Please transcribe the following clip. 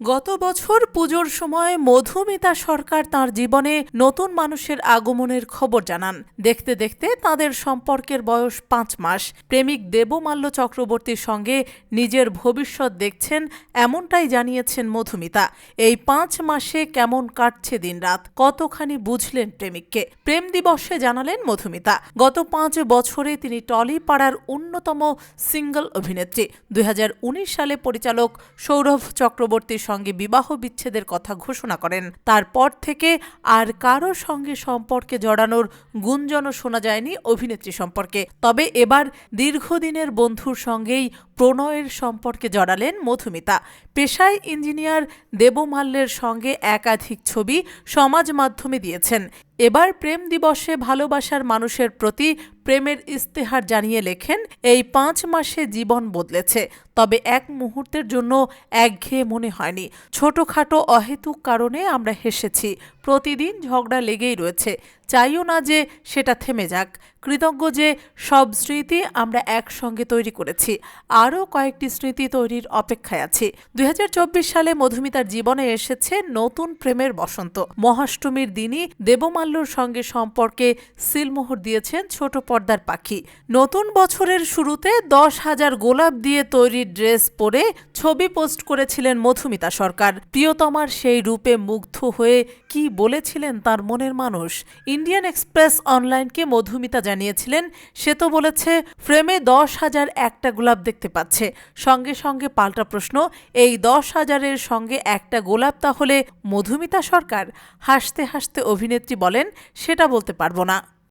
গত বছর পুজোর সময় মধুমিতা সরকার তার জীবনে নতুন মানুষের আগমনের খবর জানান। দেখতে দেখতে তাদের সম্পর্কের বয়স পাঁচ মাস। প্রেমিক দেবমাল্য চক্রবর্তীর সঙ্গে নিজের ভবিষ্যৎ দেখছেন, এমনটাই জানিয়েছেন মধুমিতা। এই পাঁচ মাসে কেমন কাটছে দিনরাত, কতখানি বুঝলেন প্রেমিককে? প্রেম দিবসে জানালেন মধুমিতা। গত পাঁচ বছরে তিনি টলি পাড়ার অন্যতম সিঙ্গল অভিনেত্রী। দুই হাজার উনিশ সালে পরিচালক সৌরভ চক্রবর্তীর সঙ্গে বিবাহ বিচ্ছেদের কথা ঘোষণা করেন। তারপর থেকে আর কারও সঙ্গে সম্পর্কে জড়ানোর গুঞ্জনও শোনা যায়নি অভিনেত্রী সম্পর্কে। তবে এবার দীর্ঘদিনের বন্ধুর সঙ্গেই প্রণয়ের সম্পর্কে জড়ালেন মধুমিতা। পেশায় ইঞ্জিনিয়ার দেবমাল্যের সঙ্গে একাধিক ছবি সমাজ মাধ্যমে দিয়েছেন। এবার প্রেম দিবসে ভালোবাসার মানুষের প্রতি প্রেমের ইস্তেহার জানিয়ে লেখেন, এই পাঁচ মাসে জীবন বদলেছে, তবে এক মুহূর্তের জন্য একঘেয়ে মনে হয়নি। ছোটখাটো অহেতুক কারণে আমরা হেসেছি। প্রতিদিন ঝগড়া লেগেই রয়েছে। চাইও না যে সেটা থেমে যাক। কৃতজ্ঞ যে সব স্মৃতি আমরা একসঙ্গে তৈরি করেছি। আরও কয়েকটি স্মৃতি তৈরির অপেক্ষায় আছি। দুই সালে মধুমিতার জীবনে এসেছে নতুন প্রেমের বসন্ত। মহাষ্টমীর দিনই দেবমাল্যর সঙ্গে সম্পর্কে সিলমোহর দিয়েছেন ছোট পর্দার পাখি। নতুন বছরের শুরুতে দশ হাজার গোলাপ দিয়ে তৈরি ড্রেস পরে ছবি পোস্ট করেছিলেন মধুমিতা সরকার। প্রিয়তমার সেই রূপে মুগ্ধ হয়ে কি বলেছিলেন তার মনের মানুষ? ইন্ডিয়ান এক্সপ্রেস অনলাইনকে মধুমিতা জানিয়েছিলেন, সে তো বলেছে ফ্রেমে দশ হাজার একটা গোলাপ দেখতে পাচ্ছে। সঙ্গে সঙ্গে পাল্টা প্রশ্ন, এই দশ হাজারের সঙ্গে একটা গোলাপ তাহলে মধুমিতা সরকার? হাসতে হাসতে অভিনেত্রী বলেন, সেটা বলতে পারব না।